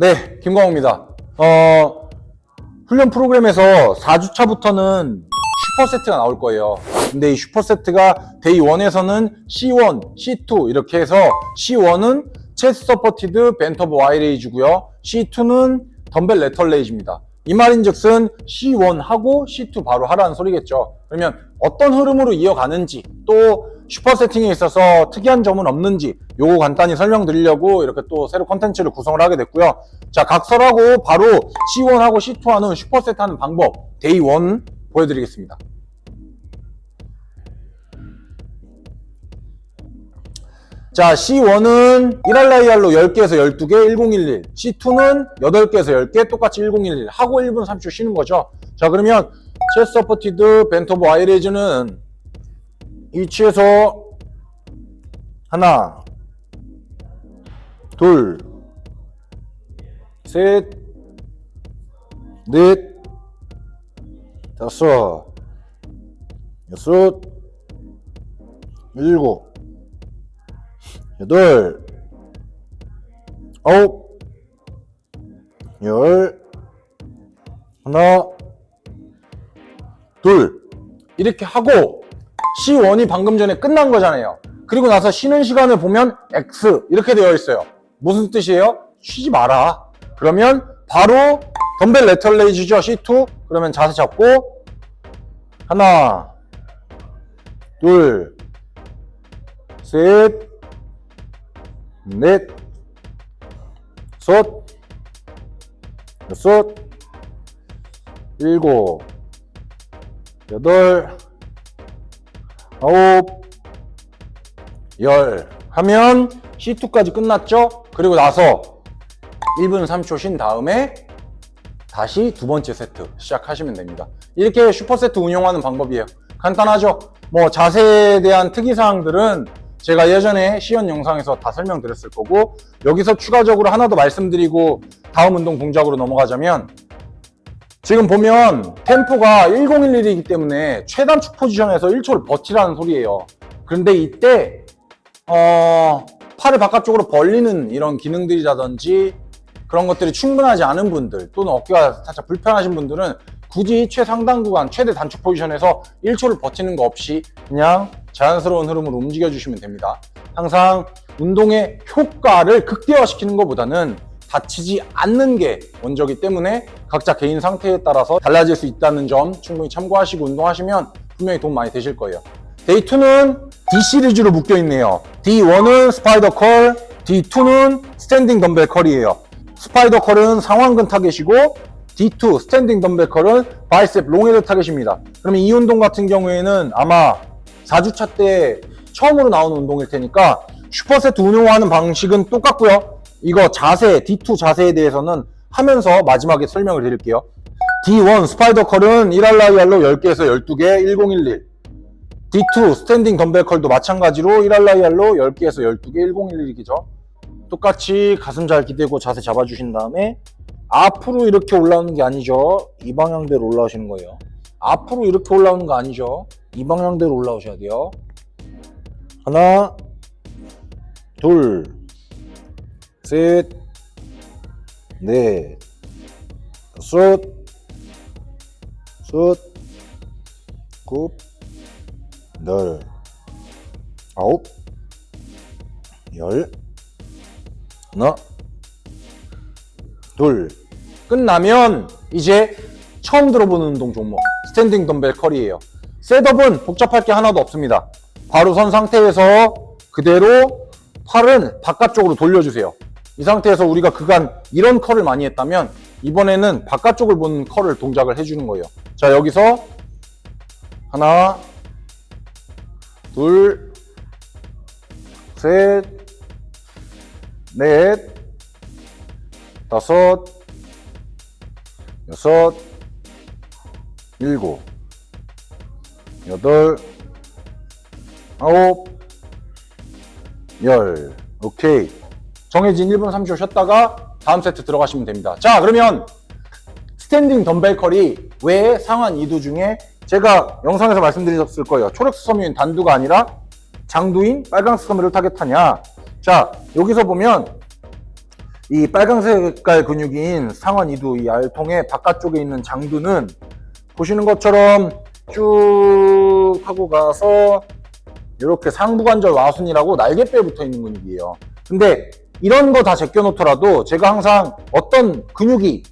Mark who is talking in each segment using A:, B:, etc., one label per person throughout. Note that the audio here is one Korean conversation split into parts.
A: 네, 김광호입니다. 어, 훈련 프로그램에서 4주차부터는 슈퍼세트가 나올 거예요. 근데 이 슈퍼세트가 데이 1에서는 C1, C2 이렇게 해서 C1은 체스 서포티드 벤터브 와이레이즈고요. C2는 덤벨 레털 레이즈입니다. 이 말인즉슨 C1 하고 C2 바로 하라는 소리겠죠. 그러면 어떤 흐름으로 이어가는지 또 슈퍼 세팅에 있어서 특이한 점은 없는지 요거 간단히 설명드리려고 이렇게 또 새로 컨텐츠를 구성을 하게 됐고요. 자 각설하고 바로 C1하고 C2 하는 슈퍼 세트 하는 방법 데이 1 보여드리겠습니다. 자, C1은 1알라이알로 10개에서 12개, 1011. C2는 8개에서 10개, 똑같이 1011. 하고 1분 30초 쉬는 거죠. 자, 그러면 체스 서포티드 벤토브 와이레이즈는 이 위치에서 하나, 둘, 셋, 넷, 다섯, 여섯, 일곱, 여덟, 아홉, 열, 하나, 둘. 이렇게 하고 C1이 방금 전에 끝난 거잖아요. 그리고 나서 쉬는 시간을 보면 X 이렇게 되어 있어요. 무슨 뜻이에요? 쉬지 마라. 그러면 바로 덤벨 레터 레이즈죠. C2. 그러면 자세 잡고 하나, 둘, 셋, 넷, 섯, 여섯, 일곱, 여덟, 아홉, 열 하면 C2까지 끝났죠? 그리고 나서 1분 3초 쉰 다음에 다시 두 번째 세트 시작하시면 됩니다. 이렇게 슈퍼세트 운영하는 방법이에요. 간단하죠? 뭐 자세에 대한 특이사항들은 제가 예전에 시연 영상에서 다 설명드렸을 거고 여기서 추가적으로 하나 더 말씀드리고 다음 운동 동작으로 넘어가자면 지금 보면 템포가 1011이기 때문에 최단축 포지션에서 1초를 버티라는 소리예요. 그런데 이때 어, 팔을 바깥쪽으로 벌리는 이런 기능들이라든지 그런 것들이 충분하지 않은 분들 또는 어깨가 살짝 불편하신 분들은 굳이 최상단 구간 최대 단축 포지션에서 1초를 버티는 거 없이 그냥 자연스러운 흐름으로 움직여 주시면 됩니다. 항상 운동의 효과를 극대화시키는 것보다는 다치지 않는 게 먼저기 때문에 각자 개인 상태에 따라서 달라질 수 있다는 점 충분히 참고하시고 운동하시면 분명히 도움 많이 되실 거예요. 데이 2는 D 시리즈로 묶여 있네요. D1은 스파이더 컬, D2는 스탠딩 덤벨 컬이에요. 스파이더 컬은 상완근 타겟이고 D2 스탠딩 덤벨 컬은 바이셉 롱헤드 타겟입니다. 그러면 이 운동 같은 경우에는 아마 4주차 때 처음으로 나오는 운동일 테니까 슈퍼세트 운용하는 방식은 똑같고요. 이거 자세, D2 자세에 대해서는 하면서 마지막에 설명을 드릴게요. D1 스파이더 컬은 1알라이알로 10개에서 12개 1011 D2 스탠딩 덤벨 컬도 마찬가지로 1알라이알로 10개에서 12개 1011이죠. 똑같이 가슴 잘 기대고 자세 잡아주신 다음에 앞으로 이렇게 올라오는 게 아니죠. 이 방향대로 올라오시는 거예요. 앞으로 이렇게 올라오는 거 아니죠. 이 방향대로 올라오셔야 돼요. 하나, 둘, 셋, 넷, 다섯, 여섯, 곱, 열, 아홉, 열, 하나, 둘. 끝나면 이제 처음 들어보는 운동 종목 스탠딩 덤벨 컬이에요. 셋업은 복잡할 게 하나도 없습니다. 바로 선 상태에서 그대로 팔은 바깥쪽으로 돌려주세요. 이 상태에서 우리가 그간 이런 컬을 많이 했다면 이번에는 바깥쪽을 보는 컬을 동작을 해주는 거예요. 자 여기서 하나, 둘, 셋, 넷, 다섯, 여섯, 일곱, 여덟, 아홉, 열. 오케이. 정해진 1분 30초 쉬었다가 다음 세트 들어가시면 됩니다. 자, 그러면 스탠딩 덤벨 컬이 왜 상완 2두 중에 제가 영상에서 말씀드렸을 거예요. 초록스 섬유인 단두가 아니라 장두인 빨강스 섬유를 타겟하냐. 자, 여기서 보면 이 빨간색 색깔 근육인 상완 이두 이 알통의 바깥쪽에 있는 장두는 보시는 것처럼 쭉 하고 가서 이렇게 상부관절 와순이라고 날개뼈에 붙어 있는 근육이에요. 근데 이런 거 다 제껴놓더라도 제가 항상 어떤 근육이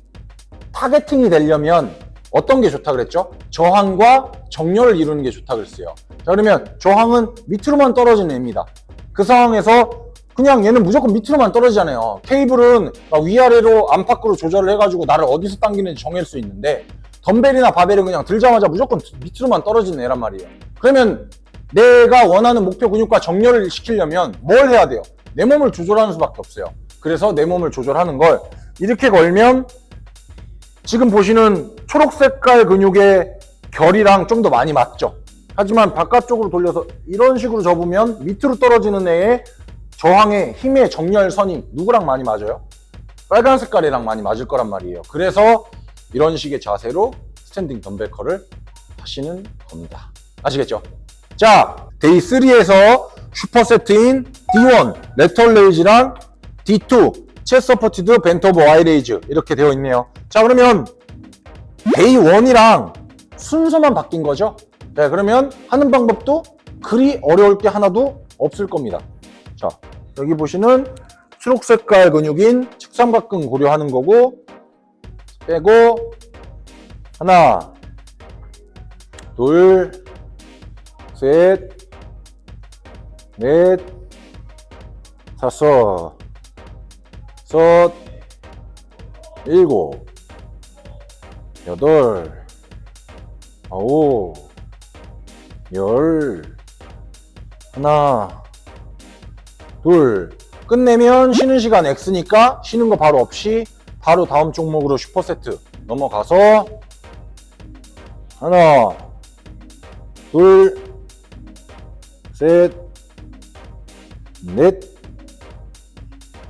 A: 타겟팅이 되려면 어떤 게 좋다 그랬죠? 저항과 정렬을 이루는 게 좋다 그랬어요. 자 그러면 저항은 밑으로만 떨어지는 애입니다. 그 상황에서 그냥 얘는 무조건 밑으로만 떨어지잖아요. 케이블은 막 위아래로 안팎으로 조절을 해가지고 나를 어디서 당기는지 정할 수 있는데 덤벨이나 바벨은 그냥 들자마자 무조건 밑으로만 떨어지는 애란 말이에요. 그러면 내가 원하는 목표 근육과 정렬을 시키려면 뭘 해야 돼요? 내 몸을 조절하는 수밖에 없어요. 그래서 내 몸을 조절하는 걸 이렇게 걸면 지금 보시는 초록 색깔 근육의 결이랑 좀 더 많이 맞죠. 하지만 바깥쪽으로 돌려서 이런 식으로 접으면 밑으로 떨어지는 애의 저항의 힘의 정렬선이 누구랑 많이 맞아요? 빨간 색깔이랑 많이 맞을 거란 말이에요. 그래서 이런 식의 자세로 스탠딩 덤벨 컬을 하시는 겁니다. 아시겠죠? 자, 데이 3에서 슈퍼 세트인 D1 레터 레이즈랑 D2 체스 서포티드 벤트 오브 와이 레이즈 이렇게 되어 있네요. 자, 그러면 데이 1이랑 순서만 바뀐 거죠? 네, 그러면 하는 방법도 그리 어려울 게 하나도 없을 겁니다. 자, 여기 보시는 초록 색깔 근육인 측삼각근 고려하는 거고 빼고 하나 둘 셋, 넷, 다섯, 여섯, 일곱, 여덟, 아홉, 열, 하나, 둘. 끝내면 쉬는 시간 X니까 쉬는 거 바로 없이 바로 다음 종목으로 슈퍼세트 넘어가서 하나, 둘, 셋, 넷,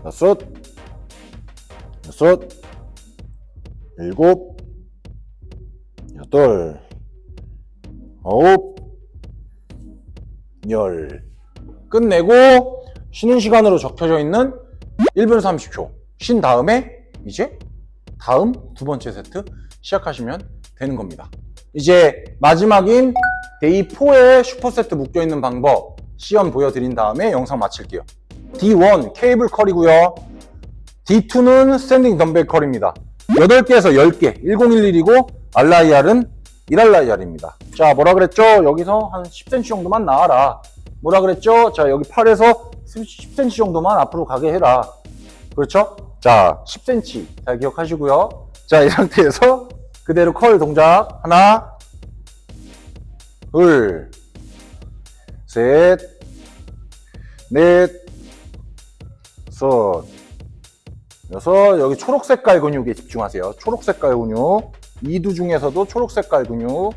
A: 다섯, 여섯, 일곱, 여덟, 아홉, 열. 끝내고 쉬는 시간으로 적혀져 있는 1분 30초 쉰 다음에 이제 다음 두 번째 세트 시작하시면 되는 겁니다. 이제 마지막인 데이 4에 슈퍼세트 묶여있는 방법 시연 보여드린 다음에 영상 마칠게요. D1 케이블 컬이고요. D2는 스탠딩 덤벨 컬입니다. 8개에서 10개 1011이고 알라이알은 1알라이알입니다. 자 뭐라 그랬죠? 여기서 한 10cm 정도만 나와라. 뭐라 그랬죠? 자 여기 팔에서 10cm 정도만 앞으로 가게 해라. 그렇죠? 자 10cm 잘 기억하시고요. 자 이 상태에서 그대로 컬 동작 하나 둘, 셋, 넷, 다섯, 여섯. 여기 초록 색깔 근육에 집중하세요. 초록 색깔 근육. 이두 중에서도 초록 색깔 근육.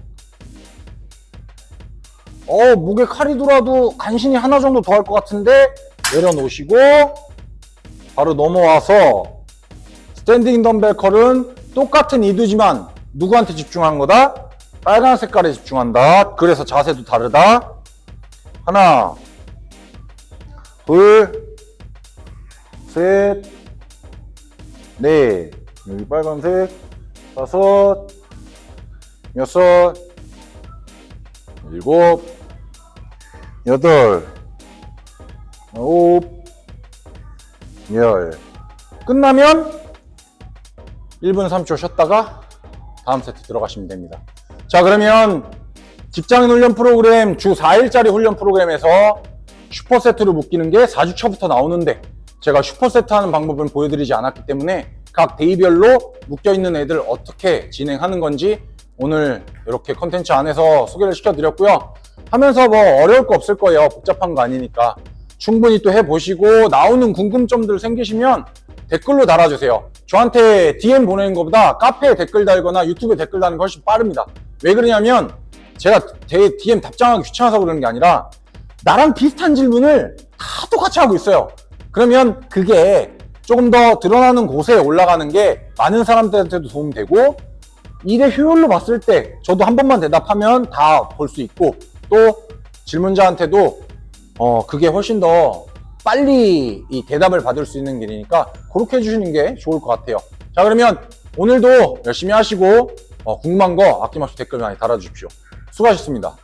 A: 어, 목에 칼이 돌아도 간신히 하나 정도 더 할 것 같은데 내려놓으시고 바로 넘어와서 스탠딩 덤벨 컬은 똑같은 이두지만 누구한테 집중한 거다? 빨간 색깔에 집중한다. 그래서 자세도 다르다. 하나, 둘, 셋, 넷. 여기 빨간색. 다섯, 여섯, 일곱, 여덟, 아홉, 열. 끝나면 1분 3초 쉬었다가 다음 세트 들어가시면 됩니다. 자, 그러면 직장인 훈련 프로그램 주 4일짜리 훈련 프로그램에서 슈퍼세트를 묶이는 게 4주차부터 나오는데 제가 슈퍼세트 하는 방법은 보여드리지 않았기 때문에 각 데이별로 묶여있는 애들 어떻게 진행하는 건지 오늘 이렇게 컨텐츠 안에서 소개를 시켜드렸고요. 하면서 뭐 어려울 거 없을 거예요. 복잡한 거 아니니까. 충분히 또 해보시고 나오는 궁금점들 생기시면 댓글로 달아주세요. 저한테 DM 보내는 것보다 카페에 댓글 달거나 유튜브에 댓글 다는 게 훨씬 빠릅니다. 왜 그러냐면 제가 대- DM 답장하기 귀찮아서 그러는 게 아니라 나랑 비슷한 질문을 다 똑같이 하고 있어요. 그러면 그게 조금 더 드러나는 곳에 올라가는 게 많은 사람들한테도 도움이 되고 일의 효율로 봤을 때 저도 한 번만 대답하면 다 볼 수 있고 또 질문자한테도 어 그게 훨씬 더 빨리 이 대답을 받을 수 있는 길이니까 그렇게 해주시는 게 좋을 것 같아요. 자, 그러면 오늘도 열심히 하시고 어, 궁금한 거 아낌없이 댓글 많이 달아주십시오. 수고하셨습니다.